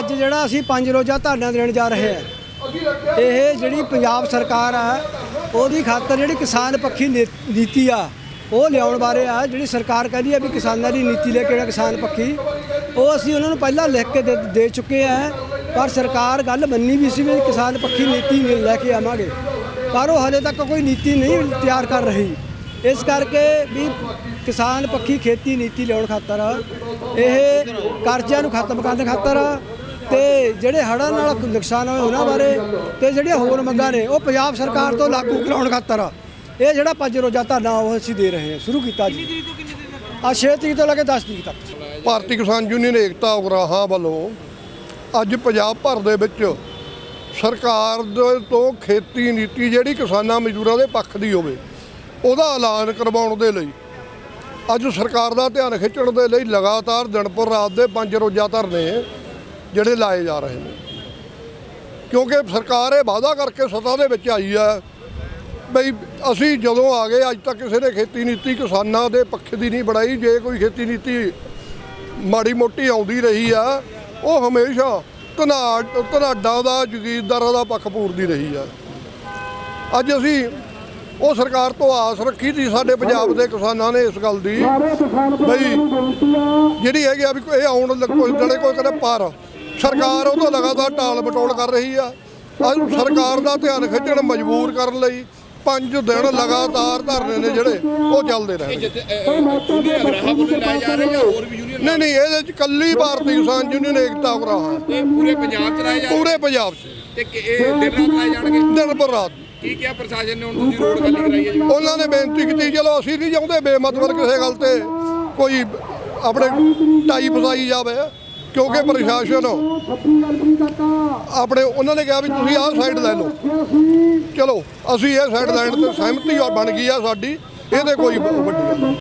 ਅੱਜ ਜਿਹੜਾ ਅਸੀਂ ਪੰਜ ਰੋਜ਼ਾ ਧਰਨਾ ਦੇਣ ਜਾ ਰਹੇ ਹਾਂ, ਇਹ ਜਿਹੜੀ ਪੰਜਾਬ ਸਰਕਾਰ ਆ, ਉਹਦੀ ਖਾਤਰ ਜਿਹੜੀ ਕਿਸਾਨ ਪੱਖੀ ਨੀ- ਨੀਤੀ ਆ, ਉਹ ਲਿਆਉਣ ਬਾਰੇ ਆ, ਜਿਹੜੀ ਸਰਕਾਰ ਕਹਿੰਦੀ ਆ ਵੀ ਕਿਸਾਨਾਂ ਦੀ ਨੀਤੀ ਲੈ ਕੇ ਆਉਣਾ ਕਿਸਾਨ ਪੱਖੀ, ਉਹ ਅਸੀਂ ਉਹਨਾਂ ਨੂੰ ਪਹਿਲਾਂ ਲਿਖ ਕੇ ਦੇ- ਦੇ ਚੁੱਕੇ ਆ, ਪਰ ਸਰਕਾਰ ਗੱਲ ਮੰਨੀ ਵੀ ਸੀ ਵੀ ਕਿਸਾਨ ਪੱਖੀ ਨੀਤੀ ਲੈ ਕੇ ਆਵਾਂਗੇ, ਪਰ ਉਹ ਹਲੇ ਤੱਕ ਕੋਈ ਨੀਤੀ ਨਹੀਂ ਤਿਆਰ ਕਰ ਰਹੀ। ਇਸ ਕਰਕੇ ਵੀ ਕਿਸਾਨ ਪੱਖੀ ਖੇਤੀ ਨੀਤੀ ਲਿਆਉਣ ਖਾਤਰ, ਇਹ ਕਰਜ਼ਿਆਂ ਨੂੰ ਖਤਮ ਕਰਨ ਖਾਤਰ ਤੇ ਜਿਹੜੇ ਹੜ੍ਹਾਂ ਨਾਲ ਨੁਕਸਾਨ ਹੋਏ ਉਹਨਾਂ ਬਾਰੇ ਤੇ ਜਿਹੜੀਆਂ ਹੋਰ ਮੰਗਾਂ ਨੇ, ਉਹ ਪੰਜਾਬ ਸਰਕਾਰ ਤੋਂ ਲਾਗੂ ਕਰਾਉਣ ਖਾਤਰ ਇਹ ਜਿਹੜਾ ਪੰਜ ਰੋਜ਼ਾ ਧਰਨਾ ਉਹ ਅਸੀਂ ਦੇ ਰਹੇ ਹਾਂ। ਸ਼ੁਰੂ ਕੀਤਾ ਜੀ। ਆ 6 ਤਰੀਕ ਤੋਂ ਲੈ ਕੇ 10 ਤਰੀਕ ਤੱਕ। ਭਾਰਤੀ ਕਿਸਾਨ ਯੂਨੀਅਨ ਏਕਤਾ ਉਗਰਾਹਾਂ ਵੱਲੋਂ ਅੱਜ ਪੰਜਾਬ ਭਰ ਦੇ ਵਿੱਚ ਸਰਕਾਰ ਦੇ ਤੋਂ ਖੇਤੀ ਨੀਤੀ ਜਿਹੜੀ ਕਿਸਾਨਾਂ ਮਜ਼ਦੂਰਾਂ ਦੇ ਪੱਖ ਦੀ ਹੋਵੇ, ਉਹਦਾ ਐਲਾਨ ਕਰਵਾਉਣ ਦੇ ਲਈ, ਅੱਜ ਸਰਕਾਰ ਦਾ ਧਿਆਨ ਖਿੱਚਣ ਦੇ ਲਈ ਲਗਾਤਾਰ ਦਿਨਪੁਰ ਰਾਤ ਦੇ ਪੰਜ ਰੋਜ਼ਾ ਧਰਨੇ ਜਿਹੜੇ ਲਾਏ ਜਾ ਰਹੇ ਨੇ। ਕਿਉਂਕਿ ਸਰਕਾਰ ਇਹ ਵਾਅਦਾ ਕਰਕੇ ਸੱਤਾ ਦੇ ਵਿੱਚ ਆਈ ਹੈ ਬਈ ਅਸੀਂ ਜਦੋਂ ਆ ਗਏ ਅੱਜ ਤੱਕ ਕਿਸੇ ਨੇ ਖੇਤੀ ਨੀਤੀ ਕਿਸਾਨਾਂ ਦੇ ਪੱਖ ਦੀ ਨਹੀਂ ਬਣਾਈ। ਜੇ ਕੋਈ ਖੇਤੀ ਨੀਤੀ ਮਾੜੀ ਮੋਟੀ ਆਉਂਦੀ ਰਹੀ ਆ ਉਹ ਹਮੇਸ਼ਾ ਧਨਾੜ ਧਨਾਡਾਂ ਦਾ ਜਗੀਰਦਾਰਾਂ ਦਾ ਪੱਖ ਪੂਰਦੀ ਰਹੀ ਆ। ਅੱਜ ਅਸੀਂ ਉਹ ਸਰਕਾਰ ਤੋਂ ਆਸ ਰੱਖੀ ਸੀ ਸਾਡੇ ਪੰਜਾਬ ਦੇ ਕਿਸਾਨਾਂ ਨੇ ਇਸ ਗੱਲ ਦੀ ਬਈ ਜਿਹੜੀ ਹੈਗੀ ਆ ਵੀ ਇਹ ਆਉਣ ਲੱਗ- ਕੋਈ ਜਿਹੜੇ ਕੋਈ ਕਹਿੰਦਾ ਪਰ ਸਰਕਾਰ ਉਹਦਾ ਲਗਾਤਾਰ ਟਾਲ ਮਟੋਲ ਕਰ ਰਹੀ ਆ। ਅੱਜ ਸਰਕਾਰ ਦਾ ਧਿਆਨ ਖਿੱਚਣ ਮਜਬੂਰ ਕਰਨ ਲਈ ਪੰਜ ਦਿਨ ਲਗਾਤਾਰ ਧਰਨੇ ਨੇ ਜਿਹੜੇ ਉਹ ਚੱਲਦੇ ਰਹੇ ਨਹੀਂ ਨਹੀਂ ਇਹਦੇ ਚ ਕੱਲੀ ਭਾਰਤੀ ਕਿਸਾਨ ਯੂਨੀਅਨ ਏਕਤਾ ਉਗਰਾਹਾਂ ਤੇ ਪੂਰੇ ਪੰਜਾਬ ਚ ਲਾਏ ਜਾ ਪੂਰੇ ਪੰਜਾਬ 'ਚ। ਤੇ ਦਿਨ ਰਾਤ ਲਾਏ ਜਾਣਗੇ? ਦਿਨ ਪਰ ਰਾਤ। ਕੀ ਕਿਹਾ ਪ੍ਰਸ਼ਾਸਨ ਨੇ? ਹੁਣ ਤੁਸੀਂ ਰੋਡ ਖਾਲੀ ਕਰਾਈ ਹੈ ਉਹਨਾਂ ਨੇ ਬੇਨਤੀ ਕੀਤੀ ਚਲੋ ਅਸੀਂ ਨਹੀਂ ਚਾਹੁੰਦੇ ਬੇਮਤਲਬ ਕਿਸੇ ਗੱਲ ਤੇ ਕੋਈ ਆਪਣੇ ਟਾਈ ਫਸਾਈ ਜਾਵੇ। ਕਿਉਂਕਿ ਪ੍ਰਸ਼ਾਸਨ ਆਪਣੇ ਉਹਨਾਂ ਨੇ ਕਿਹਾ ਵੀ ਤੁਸੀਂ ਆਹ ਸਾਈਡ ਲੈ ਲਓ। ਚਲੋ ਅਸੀਂ ਇਹ ਸਾਈਡ ਲੈਣ ਤੇ ਸਹਿਮਤੀ ਬਣ ਗਈ ਆ ਸਾਡੀ। ਇਹਦੇ ਕੋਈ ਵੱਡੀ ਗੱਲ ਨਹੀਂ।